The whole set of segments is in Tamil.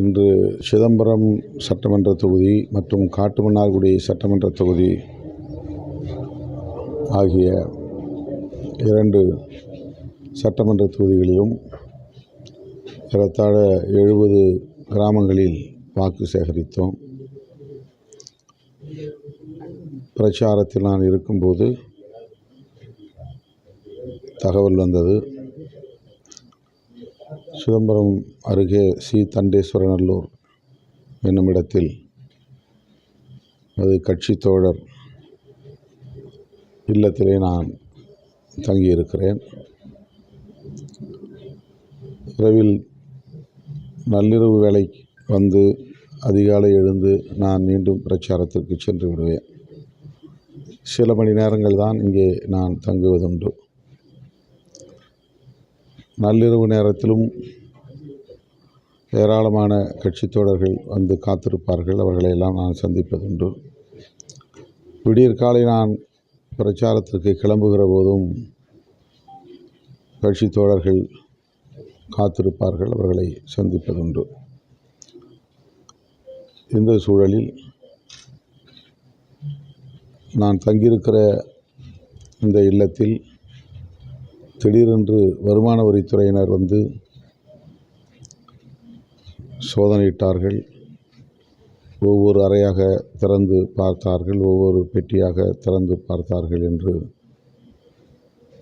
இன்று சிதம்பரம் சட்டமன்ற தொகுதி மற்றும் காட்டுமன்னார்குடி சட்டமன்ற தொகுதி ஆகிய இரண்டு சட்டமன்ற தொகுதிகளிலும் ஏறத்தாழ எழுபது கிராமங்களில் வாக்கு சேகரித்தோம். பிரச்சாரத்தில் நான் இருக்கும்போது தகவல் வந்தது. சிதம்பரம் அருகே சி. தண்டேஸ்வரநல்லூர் என்னும் இடத்தில் அது கட்சி தோழர் இல்லத்திலே நான் தங்கியிருக்கிறேன். இரவில் நள்ளிரவு வேலை வந்து அதிகாலை எழுந்து நான் மீண்டும் பிரச்சாரத்திற்கு சென்று விடுவேன். சில மணி நேரங்கள் தான் இங்கே நான் தங்குவதுண்டு. நள்ளிரவு நேரத்திலும் ஏராளமான கட்சித் தோழர்கள் வந்து காத்திருப்பார்கள். அவர்களை எல்லாம் நான் சந்திப்பதுண்டு விடியற் காலை நான் பிரச்சாரத்திற்கு கிளம்புகிற போதும் கட்சித் தோழர்கள் காத்திருப்பார்கள். அவர்களை சந்திப்பதுண்டு இந்த சூழலில் நான் தங்கியிருக்கிற இந்த இல்லத்தில் திடீரென்று வருமான வரித்துறையினர் வந்து சோதனையிட்டார்கள். ஒவ்வொரு அறையாக திறந்து பார்த்தார்கள். ஒவ்வொரு பெட்டியாக திறந்து பார்த்தார்கள் என்று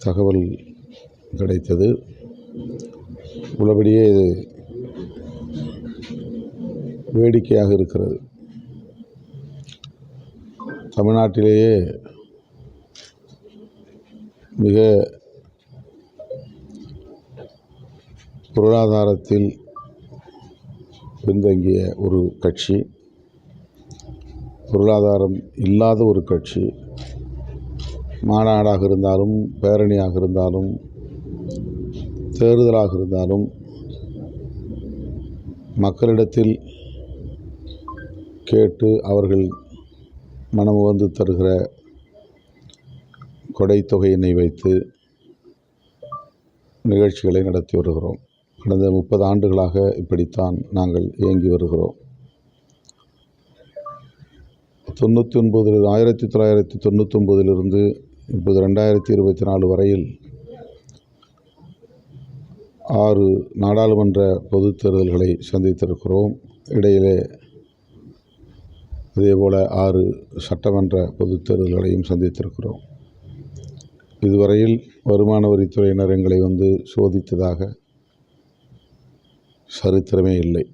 தகவல் கிடைத்தது. உள்ளபடியே இது வேடிக்கையாக இருக்கிறது. தமிழ்நாட்டிலேயே மிக பொருளாதாரத்தில் பின்தங்கிய ஒரு கட்சி பொருளாதாரம் இல்லாத ஒரு கட்சி மாநாடாக இருந்தாலும் பேரணியாக இருந்தாலும் தேர்தலாக இருந்தாலும் மக்களிடத்தில் கேட்டு அவர்கள் மனம் வந்து தருகிற கொடைத்தொகையினை வைத்து நிகழ்ச்சிகளை நடத்தி வருகிறோம். கடந்த முப்பது ஆண்டுகளாக இப்படித்தான் நாங்கள் இயங்கி வருகிறோம். தொண்ணூற்றி ஒன்பதில் ஆயிரத்தி தொள்ளாயிரத்தி தொண்ணூற்றொம்பதிலிருந்து இப்போது ரெண்டாயிரத்தி இருபத்தி நாலு வரையில் ஆறு நாடாளுமன்ற பொதுத் தேர்தல்களை சந்தித்திருக்கிறோம். இடையிலே அதேபோல் ஆறு சட்டமன்ற பொதுத் தேர்தல்களையும் சந்தித்திருக்கிறோம். இதுவரையில் வருமான வரித்துறையினர் எங்களை வந்து சோதித்ததாக சரித்திரமே இல்லை.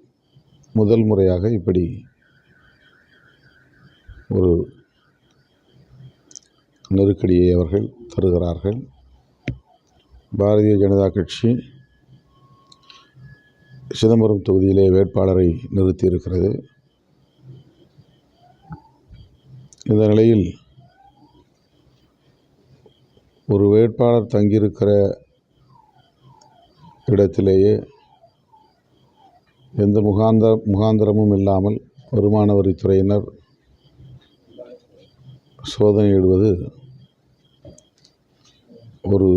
முதல் முறையாக இப்படி ஒரு நெருக்கடியை அவர்கள் தருகிறார்கள். பாரதிய ஜனதா கட்சி சிதம்பரம் தொகுதியிலே வேட்பாளரை நிறுத்தியிருக்கிறது. இந்த நிலையில் ஒரு வேட்பாளர் தங்கியிருக்கிற இடத்திலேயே எந்த முகாந்த முகாந்திரமும் இல்லாமல் வருமான வரித்துறையினர் சோதனையிடுவது ஒரு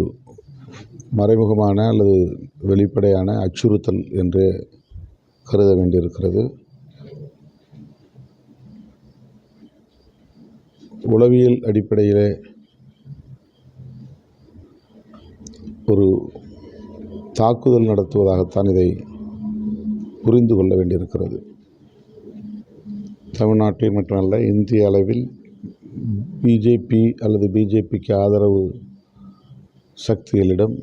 மறைமுகமான அல்லது வெளிப்படையான அச்சுறுத்தல் என்று கருத வேண்டியிருக்கிறது. உளவியல் அடிப்படையிலே ஒரு தாக்குதல் நடத்துவதாகத்தான் இதை புரிந்து கொள்ள வேண்டியிருக்கிறது. தமிழ்நாட்டில் மட்டுமல்ல இந்திய அளவில் பிஜேபி அல்லது பிஜேபிக்கு ஆதரவு சக்திகளிடம்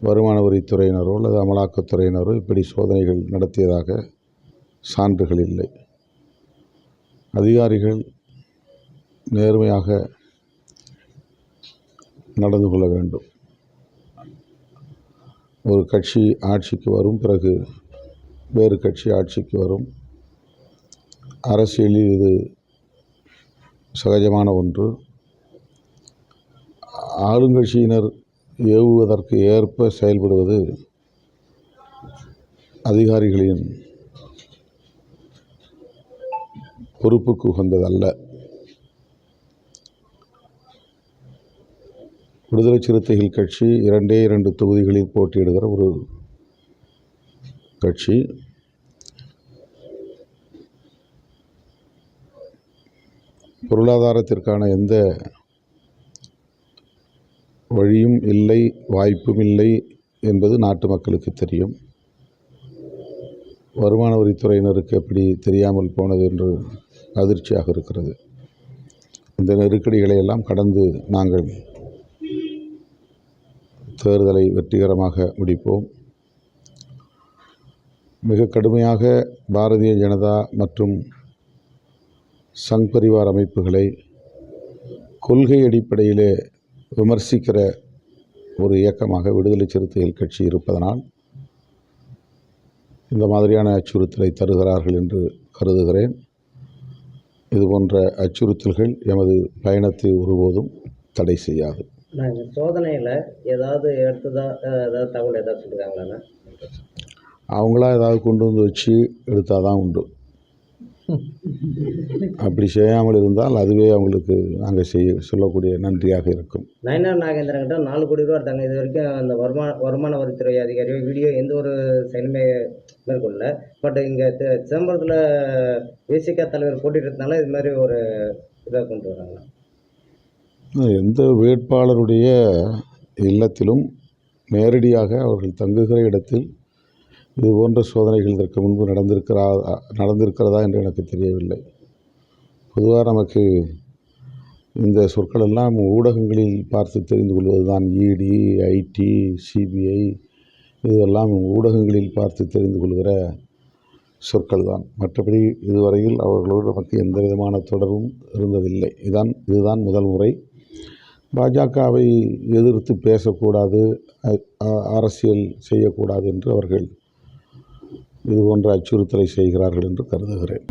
வருமான வரித்துறையினரோ அல்லது அமலாக்கத்துறையினரோ இப்படி சோதனைகள் நடத்தியதாக சான்றுகள் இல்லை. அதிகாரிகள் நேர்மையாக நடந்து கொள்ள வேண்டும். ஒரு கட்சி ஆட்சிக்கு வரும் பிறகு வேறு கட்சி ஆட்சிக்கு வரும். அரசியலில் இது சகஜமான ஒன்று. ஆளுங்கட்சியினர் ஏவுவதற்கு ஏற்ப செயல்படுவது அதிகாரிகளின் பொறுப்புக்கு உகந்ததல்ல. விடுதலை சிறுத்தைகள் கட்சி இரண்டே இரண்டு தொகுதிகளில் போட்டியிடுகிற ஒரு கட்சி. பொருளாதாரத்திற்கான எந்த வழியும் இல்லை வாய்ப்பும் இல்லை என்பது நாட்டு மக்களுக்கு தெரியும். வருமான வரித்துறையினருக்கு எப்படி தெரியாமல் போனது என்று அதிர்ச்சியாக இருக்கிறது. இந்த நெருக்கடிகளை எல்லாம் கடந்து நாங்கள் தேர்தலை வெற்றிகரமாக முடிப்போம். மிக கடுமையாக பாரதிய ஜனதா மற்றும் சங் பரிவார் அமைப்புகளை கொள்கை அடிப்படையிலே விமர்சிக்கிற ஒரு இயக்கமாக விடுதலை சிறுத்தைகள் கட்சி இருப்பதனால் இந்த மாதிரியான அச்சுறுத்தலை தருகிறார்கள் என்று கருதுகிறேன். இது போன்ற அச்சுறுத்தல்கள் எமது பயணத்தை ஒருபோதும் தடை செய்யாது. நாங்கள் சோதனையில் ஏதாவது எடுத்ததா ஏதாவது தகவல் ஏதாவது சொல்லுறாங்களா அவங்களா ஏதாவது கொண்டு வந்து வச்சு எடுத்தால் தான் உண்டு. அப்படி செய்யாமல் இருந்தால் அதுவே அவங்களுக்கு நாங்கள் செய்ய சொல்லக்கூடிய நன்றியாக இருக்கும். நயனார் நாகேந்திரன் கிட்ட நாலு கோடி ரூபா எடுத்தாங்க இது வரைக்கும் அந்த வருமான வருமான வரித்துறை அதிகாரியோ வீடியோ எந்த ஒரு செயலுமே மேற்கொள்ளல. பட் இங்கே சிதம்பரத்தில் விசிக தலைவர் போட்டிட்டதுனால இது மாதிரி ஒரு இதை கொண்டு வராங்களா எந்த வேட்பாளருடைய இல்லத்திலும் நேரடியாக அவர்கள் தங்குகிற இடத்தில் இது போன்ற சோதனைகள் இதற்கு முன்பு நடந்திருக்கிறா நடந்திருக்கிறதா என்று எனக்கு தெரியவில்லை. பொதுவாக நமக்கு இந்த சொற்கள் எல்லாம் ஊடகங்களில் பார்த்து தெரிந்து கொள்வது தான் இடி ஐடி சிபிஐ இதுவெல்லாம் ஊடகங்களில் பார்த்து தெரிந்து கொள்கிற சொற்கள் தான் மற்றபடி இதுவரையில் அவர்களோடு நமக்கு எந்த விதமான தொடர்பும் இருந்ததில்லை. இதான் இதுதான் முதல் முறை. பாஜகவை எதிர்த்து பேசக்கூடாது அரசியல் செய்யக்கூடாது என்று அவர்கள் இது போன்ற அச்சுறுத்தலை செய்கிறார்கள் என்று கருதுகிறேன்.